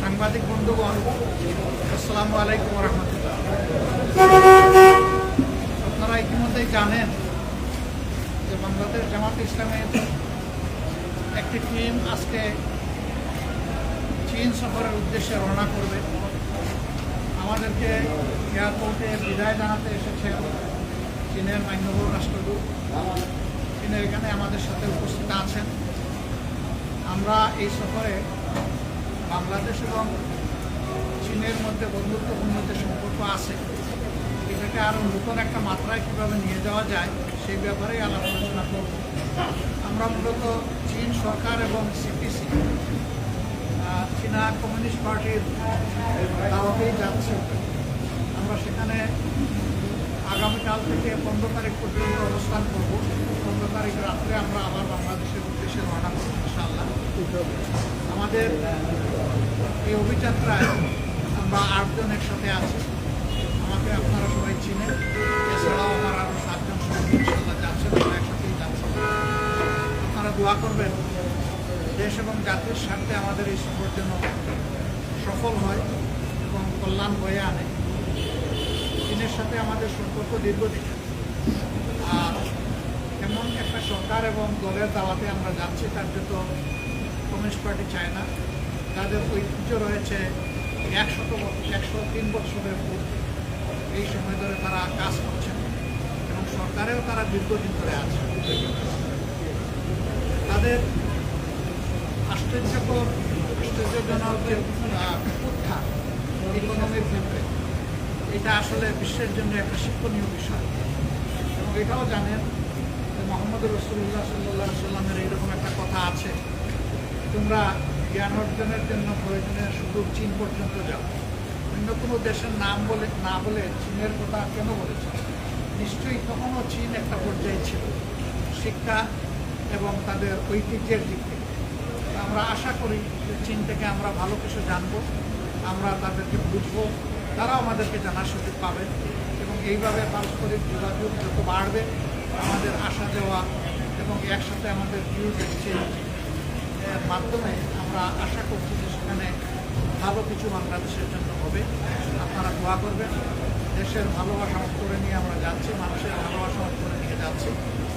সাংবাদিক বন্ধুগণ আসসালামু আলাইকুম রহমতুল্লাহ আপনারা ইতিমধ্যেই জানেন যে বাংলাদেশ জামাত ইসলামের একটি টিম আজকে চীন সফরের উদ্দেশ্যে রওনা করবে আমাদেরকে এয়ারপোর্টে বিদায় জানাতে এসেছে চীনের মান্যবর রাষ্ট্রদূত তিনি এখানে আমাদের সাথে উপস্থিত আছেন আমরা এই সফরে বাংলাদেশ এবং চীনের মধ্যে বন্ধুত্বপূর্ণ যে সম্পর্ক আছে, এটাকে আরও নতুন একটা মাত্রায় কীভাবে নিয়ে যাওয়া যায়, সেই ব্যাপারেই আলাপ আলোচনা করব। আমরা মূলত চীন সরকার এবং সিপিসি চীনা কমিউনিস্ট পার্টির দাওয়াতেই যাচ্ছি। আমরা সেখানে আগামীকাল থেকে পনেরো তারিখ পর্যন্ত অবস্থান করব। পনেরো তারিখ রাত্রে আমরা আবার বাংলাদেশের উদ্দেশ্যে রওনা করব। ইনশাআল্লাহ। আমাদের এই অভিযাত্রায় আমরা আটজন একসাথে আছি। আমাকে আপনারা সবাই চিনেন। এছাড়াও আমার আরও সাতজন সঙ্গী ইনশাল্লাহ যাচ্ছেন, আমরা একসাথেই যাচ্ছি। আপনারা দোয়া করবেন, দেশ এবং জাতির স্বার্থে আমাদের এই সফর যেন সফল হয় এবং কল্যাণ বয়ে আনে। চীনের সাথে আমাদের সম্পর্ক দীর্ঘদিনের। আর এমন একটা সরকার এবং দলের দাওয়াতে আমরা যাচ্ছি তার যত কমিউনিস্ট পার্টি চায় না। তাদের ঐতিহ্য রয়েছে একশত একশো তিন বছরের এই সময় ধরে তারা কাজ করছেন এবং সরকারেও তারা দীর্ঘদিন ধরে আছে। তাদের আশ্চর্যকর আশ্চর্যজনক যে আহ, উত্থান ইকোনমির ক্ষেত্রে এটা আসলে বিশ্বের জন্য একটা শিক্ষণীয় বিষয়। এবং এটাও জানেন মোহাম্মদ রসুল্লাহ সাল্লাহ সাল্লামের এইরকম একটা কথা আছে। তোমরা জ্ঞান অর্জনের জন্য প্রয়োজনীয় শুধু চীন পর্যন্ত যাও। অন্য কোনো দেশের নাম বলে না বলে চীনের কথা কেন বলেছে? নিশ্চয়ই তখনও চীন একটা পর্যায়ে ছিল। শিক্ষা এবং তাদের ঐতিহ্যের দিক থেকে। আমরা আশা করি যে চীন থেকে আমরা ভালো কিছু জানব, আমরা তাদেরকে বুঝব, তারাও আমাদেরকে জানার সুযোগ পাবে এবং এইভাবে পারস্পরিক যোগাযোগ যত বাড়বে, আমাদের আসা যাওয়া এবং একসাথে আমাদের ভিউজ এক্সচেঞ্জ এর মাধ্যমে আমরা আশা করছি যে সেখানে ভালো কিছু বাংলাদেশের জন্য হবে। আপনারা দোয়া করবেন। দেশের ভালোবাসা করে নিয়ে আমরা যাচ্ছি। মানুষের ভালোবাসা করে নিয়ে যাচ্ছি।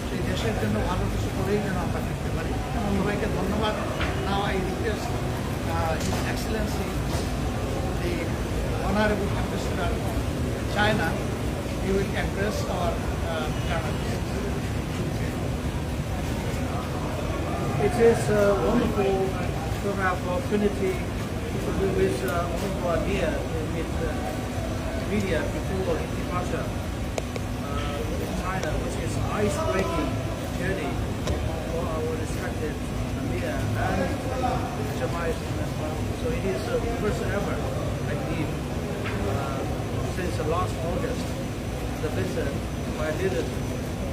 সেই দেশের জন্য ভালো কিছু করেই যেন আমরা ফিরতে পারি। এবং সবাইকে ধন্যবাদ। Now I request his excellency the honourable ambassador China will address our uh, journalists. It is uh, wonderful to have opportunity to be with uh, Honorable Amir with uh, media before his departure uh, in China, which is ice-breaking journey for our respected Amir and well. So it is the first ever, I believe, uh, since last August, the visit by leaders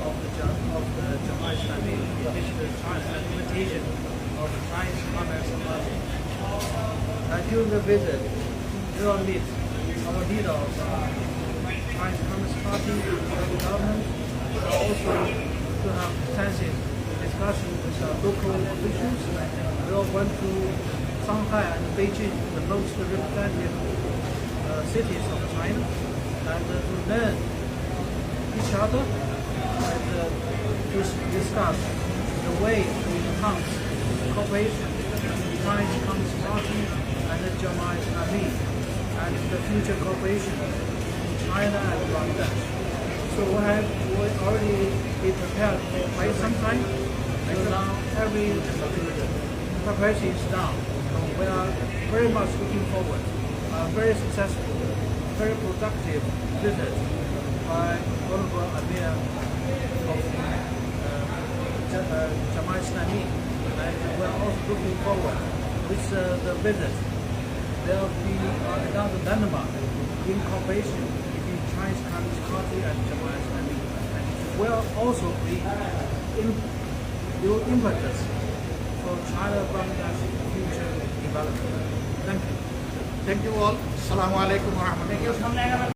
of the of the Jamaat Islami China at the invitation of the Chinese Communist Party. And during the visit, will meet our leader of the Chinese Communist Party and the government, and also to have extensive discussion with our local officials. We all went to Shanghai and Beijing, the most representative uh, cities of China, and uh, to learn each other and uh, to discuss the way to enhance cooperation between Communist Party and the Jamaat Islami and the future cooperation between China and Bangladesh. So we have we already been prepared for quite some time. So now every preparation is done. So we are very much looking forward. A very successful, very productive visit by Honorable Amir Jamaat Islami. And we are also looking forward with uh, the visit. There will be uh, another landmark in cooperation between Chinese Communist Party and Jamaat Islami. And it will also be in, new impetus for China-Bangladesh future development. Thank you. Thank you all. Assalamu alaikum wa rahmatullahi